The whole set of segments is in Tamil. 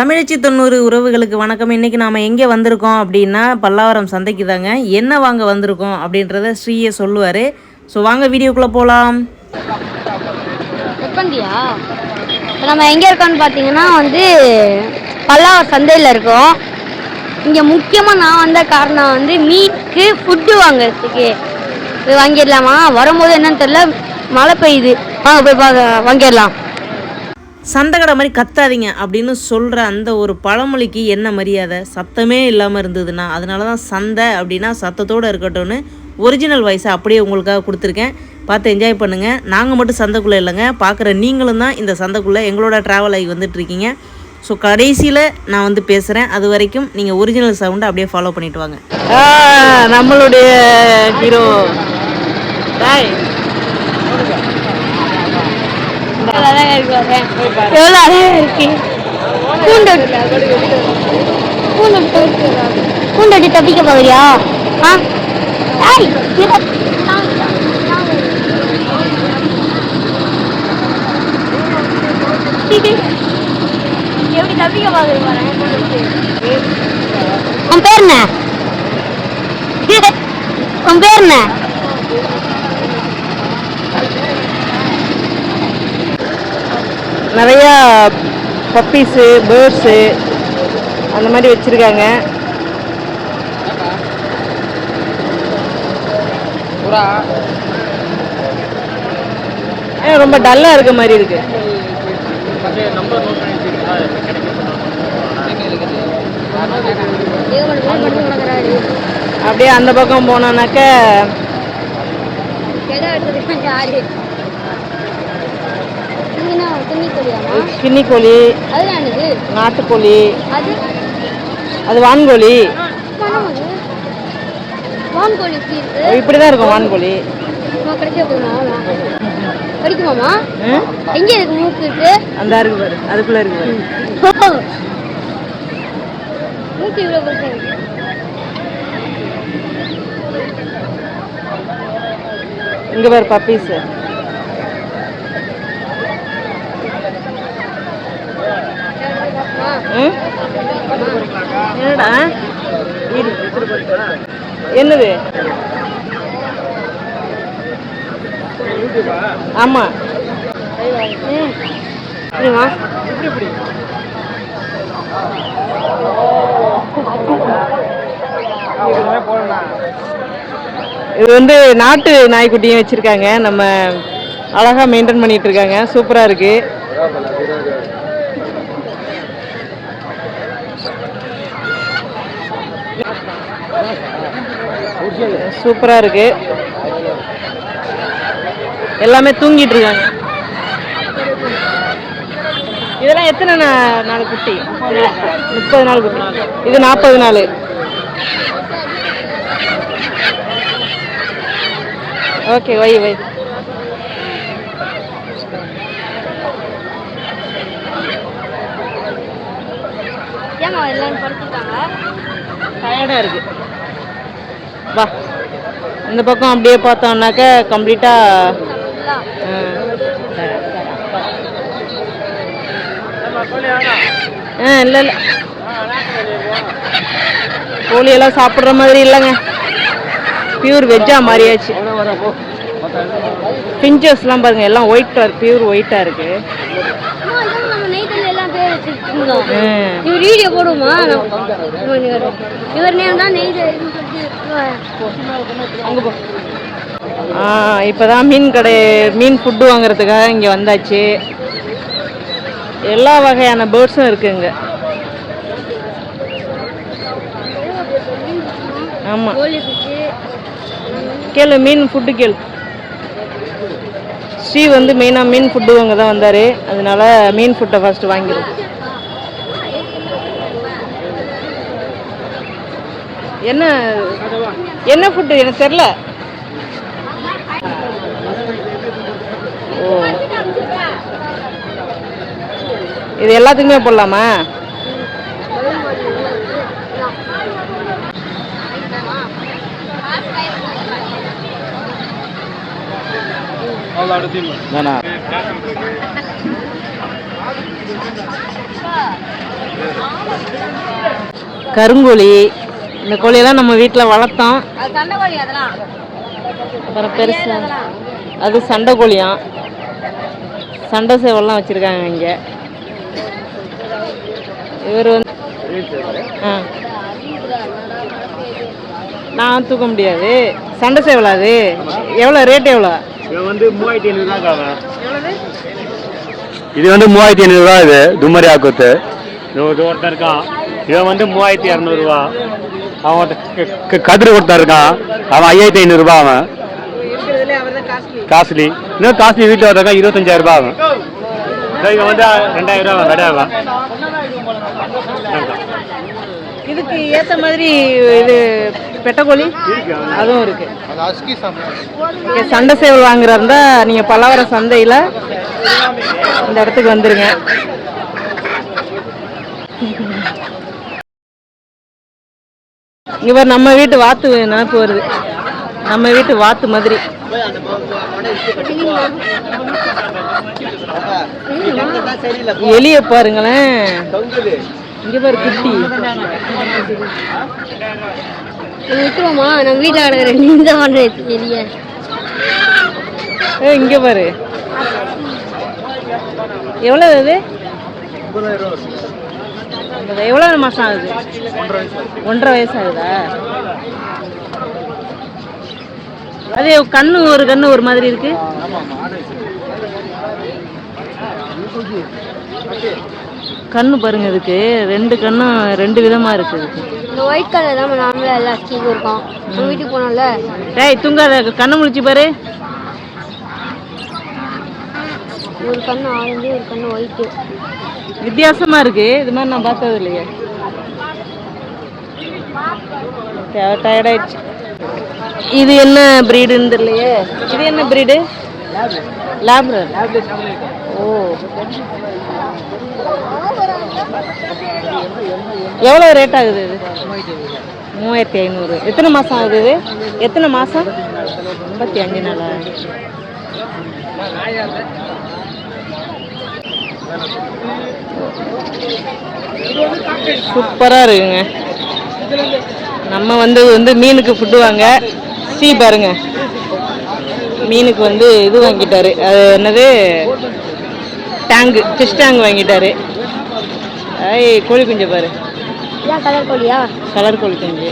தமிழச்சி தொண்ணூறு உறவுகளுக்கு வணக்கம். இன்றைக்கி நாம் எங்கே வந்திருக்கோம் அப்படின்னா பல்லாவரம் சந்தைக்கு தாங்க என்ன வாங்க வந்திருக்கோம் அப்படின்றத ஸ்ரீயை சொல்லுவார். ஸோ வாங்க வீடியோக்குள்ளே போகலாம் எப்பந்தியா இப்போ நம்ம எங்கே இருக்கோம்னு பார்த்தீங்கன்னா வந்து பல்லாவரம் சந்தையில் இருக்கோம். இங்கே முக்கியமாக நான் வந்த காரணம் வந்து மீனுக்கு ஃபுட்டு வாங்குறதுக்கு. இது வாங்கிடலாமா? வரும்போது என்னன்னு தெரியல. மழை பெய்யுது. வாங்க போய் பார்க்க வாங்கிடலாம். சந்தைக்கடை மாதிரி கத்தாதீங்க அப்படின்னு சொல்கிற அந்த ஒரு பழமொழிக்கு என்ன மரியாதை? சத்தமே இல்லாமல் இருந்ததுன்னா அதனால தான் சந்தை அப்படின்னா சத்தத்தோடு இருக்கட்டும்னு ஒரிஜினல் வாய்ஸை அப்படியே உங்களுக்காக கொடுத்துருக்கேன். பார்த்து என்ஜாய் பண்ணுங்கள் நாங்கள் மட்டும் சந்தைக்குள்ளே இல்லைங்க. பார்க்குற நீங்களும் தான் இந்த சந்தைக்குள்ளே எங்களோட ட்ராவல் ஆகி வந்துட்டுருக்கீங்க. ஸோ கடைசியில் நான் வந்து பேசுகிறேன் அது வரைக்கும் நீங்கள் ஒரிஜினல் சவுண்டை அப்படியே ஃபாலோ பண்ணிட்டு வாங்க. நம்மளுடைய ஹீரோ எவ்வளோ அழகாக இருக்கு பூண்டு பூண்டு பூண்டு தப்பிக்க போகிறியா ஆ ஏய், எப்படி தப்பிக்க பாக்குறேன் உன் பேர் என்ன? உன் பேர் என்ன? நிறையா பப்பீஸு பேர்ட்ஸு அந்த மாதிரி வச்சுருக்காங்க. ரொம்ப டல்லாக இருக்க மாதிரி இருக்கு. அப்படியே அந்த பக்கம் போனோன்னாக்க கின்னி கோழி நாட்டுக்கோழி அது? வான்கோழி. வான்கோழி எப்படி இருக்கு? இப்படி தான் இருக்கும் வான்கோழி. அம்மா, கிடைக்க போதுமா? கிடைக்குமாமா ம்? எங்க இருக்கு? மூக்கு இருக்கு? அந்த இருக்கு பாரு அதுக்குள்ள இருக்கு பாரு. மூக்கு இவ்வளவு பெருசா இங்க பாரு பப்பீஸ் ம்? என்னடா என்னது? ஆமா. இது வந்து நாட்டு நாய்க்குட்டியும் வச்சிருக்காங்க. நம்ம அழகா மெயின்டைன் பண்ணிட்டு இருக்காங்க. சூப்பரா இருக்கு. சூப்பரா இருக்கு. எல்லாமே தூங்கிட்டு இருக்காங்க. இதெல்லாம் எத்தனை நாள் குட்டி? முப்பது நாள் குட்டி. இது நாற்பது நாள். ஓகே வை வை. ஏமா எல்லாம் படுத்துட்டாங்க டயர்டாக இருக்கு. வா. இந்த பக்கம் அப்படியே பார்த்தோம்னாக்க கம்ப்ளீட்டாக ஆ. இல்லை இல்லை. கோழியெல்லாம் சாப்பிட்ற மாதிரி இல்லைங்க. பியூர் வெஜ்ஜா மாறியாச்சு. பிஞ்சர்ஸ்லாம் பாருங்க எல்லாம் ஒயிட்டாக இருக்கு பியூர் ஒயிட்டாக இருக்குது ம். இவர் வீடியோ போடுவோமா? இவர் நேம் தான் நெய்து. அங்கே போ. ஆ இப்போதான் மீன் கடை மீன் ஃபுட்டு வாங்குறதுக்காக இங்கே வந்தாச்சு. எல்லா வகையான பேர்ட்ஸும் இருக்குங்க ஆமாம் கோழி குச்சி கேளு மீன் ஃபுட்டு கேளு. ஸ்ரீ வந்து மெயினாக மீன் ஃபுட்டு வாங்க தான் வந்தார். அதனால மீன் ஃபுட்டை ஃபஸ்ட்டு வாங்கிடும் என்ன என்ன ஃபுட்டு எனக்கு தெரில ஓ. இது எல்லாத்துக்குமே போடலாமா? நானா? கருங்கோழி இந்த கோழியெல்லாம் நம்ம வீட்டில் வளர்த்தோம். அப்புறம் பெருசா அது சண்டை கோழியாம் சண்டை சேவல்லாம் வச்சுருக்காங்க இங்கே. இவர் வந்து ஆ. நான் தூக்க முடியாது. சண்டை சேவலா அது? எவ்வளோ ரேட் எவ்வளோ இவன் வந்து மூவாயிரத்தி ஐநூறுரூவா இது வந்து மூவாயிரத்தி ஐநூறுரூவா இது தும்மரி ஆக்குத்து. இது ஒரு ஒருத்தன் இருக்கான். இவன் வந்து மூவாயிரத்தி இரநூறுவா அவன் கதிர் ஒருத்தன் இருக்கான். அவன் ஐயாயிரத்தி ஐநூறுரூபா அவன். காஸ்ட்லி. இன்னும் காஸ்ட்லி வீட்டில் ஒருத்தன் இருபத்தஞ்சாயிரம் ரூபாய் அவன். இதோ இவன் வந்து ரெண்டாயிரம் ரூபா அவன் விடையாவான் இதுக்கு ஏற்ற மாதிரி இது பெட்டக்கோழி அதுவும் இருக்கு. சண்டை சேவல் வாங்குறா இருந்தா நீங்க பல்லாவரம் சந்தையில இந்த இடத்துக்கு வந்துருங்க. பாரு நம்ம வீட்டு வாத்து நினப்பு வருது நம்ம வீட்டு வாத்து மாதிரி. எலிய பாருங்களேன். இங்க பாரு குட்டி. விட்டுருவோமா நம்ம வீட்டில் கிடக்குற நீ இந்த பண்ணுறது தெரிய ஏய், இங்க பாரு. எவ்வளவு இது ஐம்பது. எவ்வளவு மாசம் ஆகுது? ஒன்றரை வயசு ஆகுதா அது கண்ணு ஒரு கண்ணு ஒரு மாதிரி இருக்கு. கண்ணு பாருங்க இதுக்கு. ரெண்டு கண்ணும் ரெண்டு விதமா இருக்கு இந்த ஒயிட் கலர் தான் நார்மலாக எல்லா ஸ்டீக்கும் இருக்கும் நம்ம வீட்டுக்கு போனோம்ல? டேய் தூங்காத. கண்ணு முழிச்சு பாரு. ஒரு கண்ணு ஆரஞ்சு ஒரு கண்ணு ஒயிட்டு வித்தியாசமா இருக்கு. இது மாதிரி நான் பார்த்தது இல்லையே. டயர்டாயிடுச்சு இது என்ன பிரீடுன்னு தெரியலையே. இது என்ன பிரீடு லேப்ரர் ஓ. எவ்வளோ ரேட் ஆகுது இது? மூவாயிரத்தி ஐநூறு. எத்தனை மாதம் ஆகுது இது? எத்தனை மாதம் ஐம்பத்தி அஞ்சு நாளா? சூப்பராக இருக்குங்க. நம்ம வந்து வந்து மீனுக்கு ஃபுட்டு வாங்க. சீ பாருங்க. மீனுக்கு வந்து இது வாங்கிட்டாரு. அது என்னது? டேங்கு ஃபிஷ் டேங்க் வாங்கிட்டாரு. ஐய் கோழி குஞ்சு பாரு. கலர் கோழியா? கலர் கோழி குஞ்சு.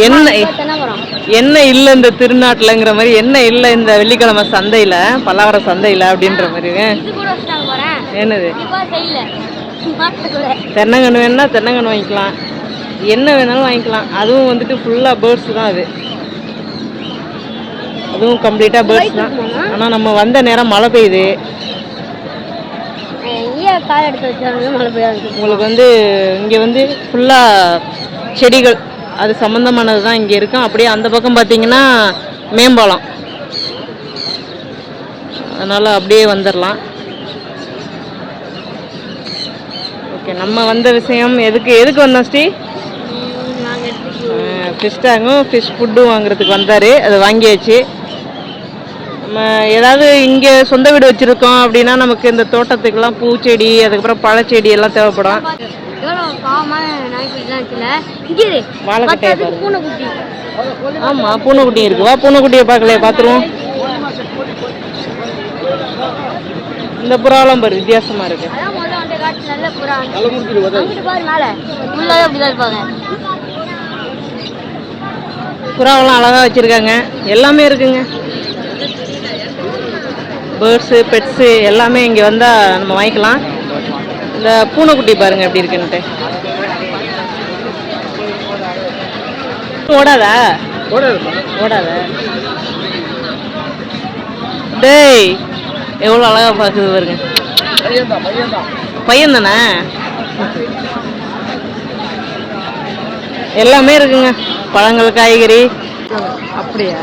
மரம் என்ன இல்லை இந்த திருநாட்டிலங்கிற மாதிரி என்ன இல்லை இந்த வெள்ளிக்கிழமை சந்தையில் பல்லாவரம் சந்தையில் அப்படின்ற மாதிரி. என்னது? தென்னங்கன்று வேணும்னா தென்னங்கன்று வாங்கிக்கலாம். என்ன வேணாலும் வாங்கிக்கலாம். அதுவும் வந்துட்டு ஃபுல்லாக பேர்ட்ஸ் தான் அது. அதுவும் கம்ப்ளீட்டாக பேர்ட்ஸ் தான். ஆனால் நம்ம வந்த நேரம் மழை பெய்யாது. உங்களுக்கு வந்து இங்கே வந்து ஃபுல்லாக செடிகள் அது சம்மந்தமானது தான் இங்கே இருக்கும் அப்படியே அந்த பக்கம் பார்த்தீங்கன்னா மேம்பாலம். அதனால் அப்படியே வந்துடலாம் ஓகே நம்ம வந்த விஷயம் எதுக்கு எதுக்கு வந்தோம் ஸ்ரீ? ஃபிஷ் டேங்கும் ஃபிஷ் ஃபுட்டும் வாங்குறதுக்கு வந்தார். அதை வாங்கியாச்சு. நம்ம ஏதாவது இங்கே சொந்த வீடு வச்சுருக்கோம் அப்படின்னா நமக்கு இந்த தோட்டத்துக்கெல்லாம் பூச்செடி அதுக்கப்புறம் பழச்செடி எல்லாம் தேவைப்படும். எவ்வளோ பாவமான நாய்க்குட்டிலாம் இருக்குல்ல? இங்கே இரு. வாழைக்கட்டையை பத்தாதுக்கு பூனைக்குட்டி. ஆமாம் பூனைக்குட்டி இருக்கு. வா பூனைக்குட்டியை பார்க்கலையே? பார்த்துருவோம் இந்த புறாலாம் பாரு வித்தியாசமாக இருக்கு. புறாவெல்லாம் அழகாக வச்சுருக்காங்க. எல்லாமே இருக்குங்க. பேர்ட்ஸு பெட்ஸு எல்லாமே இங்கே வந்தால் நம்ம வாங்கிக்கலாம். இந்த பூனைக்குட்டி பாருங்க எப்படி இருக்குன்ட்டு ஓடாதா? ஓடாதா? டேய் எவ்வளோ அழகாக பார்க்குது பாருங்க. பையன் தானே எல்லாமே இருக்குங்க. பழங்கள் காய்கறி. அப்படியா?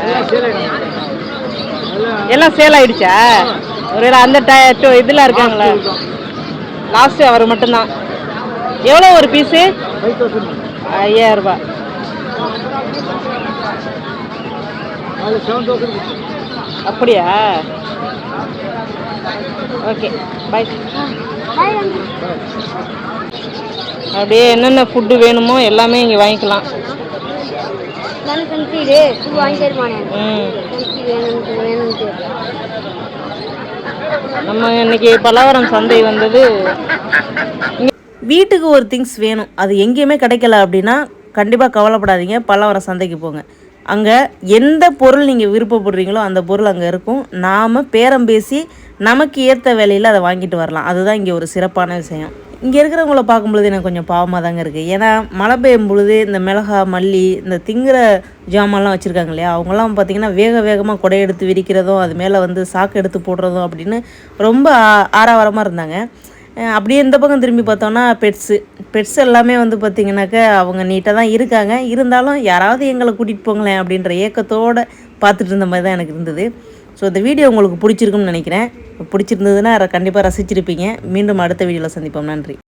எல்லாம் சேல் ஆயிடுச்சா? ஒருவேளை அந்த டய இதில் இருக்காங்களா? லாஸ்ட் அவர் மட்டும்தான். எவ்வளோ ஒரு பீஸு ஐயாயிரம் ரூபாய் அப்படியா? ஓகே பாய் அப்படியே என்னென்ன ஃபுட்டு வேணுமோ எல்லாமே இங்கே வாங்கிக்கலாம். ம். நம்ம இன்னைக்கு பலவரம் சந்தை வந்தது. வீட்டுக்கு ஒரு திங்ஸ் வேணும். அது எங்கேயுமே கிடைக்கல அப்படின்னா கண்டிப்பாக கவலைப்படாதீங்க. பல்லாவரம் சந்தைக்கு போங்க. அங்கே எந்த பொருள் நீங்கள் விருப்பப்படுறீங்களோ அந்த பொருள் அங்கே இருக்கும். நாம் பேரம் பேசி நமக்கு ஏற்ற விலையில் அதை வாங்கிட்டு வரலாம். அதுதான் இங்கே ஒரு சிறப்பான விஷயம். இங்கே இருக்கிறவங்கள பார்க்கும்பொழுது எனக்கு கொஞ்சம் பாவமாக தாங்க இருக்குது ஏன்னா மழை பெய்யும் பொழுது இந்த மிளகா மல்லி இந்த திங்கிற ஜாமான்லாம் வச்சுருக்காங்க இல்லையா? அவங்களாம் பார்த்திங்கன்னா வேக வேகமாக குடையெடுத்து விரிக்கிறதும் அது மேலே வந்து சாக்கு எடுத்து போடுறதும் அப்படின்னு ரொம்ப ஆ- ஆரவாரமாக இருந்தாங்க. அப்படியே இந்த பக்கம் திரும்பி பார்த்தோன்னா பெட்ஸு பெட்ஸ் எல்லாமே வந்து பார்த்திங்கனாக்கா அவங்க நீட்டாக தான் இருக்காங்க. இருந்தாலும் யாராவது எங்களை கூட்டிகிட்டு போங்களேன் அப்படின்ற ஏக்கத்தோடு பார்த்துட்டு இருந்த மாதிரி தான் எனக்கு இருந்தது. ஸோ இந்த வீடியோ உங்களுக்கு பிடிச்சிருக்குன்னு நினைக்கிறேன். பிடிச்சிருந்ததுன்னா கண்டிப்பாக ரசிச்சிருப்பீங்க. மீண்டும் அடுத்த வீடியோவில் சந்திப்போம். நன்றி.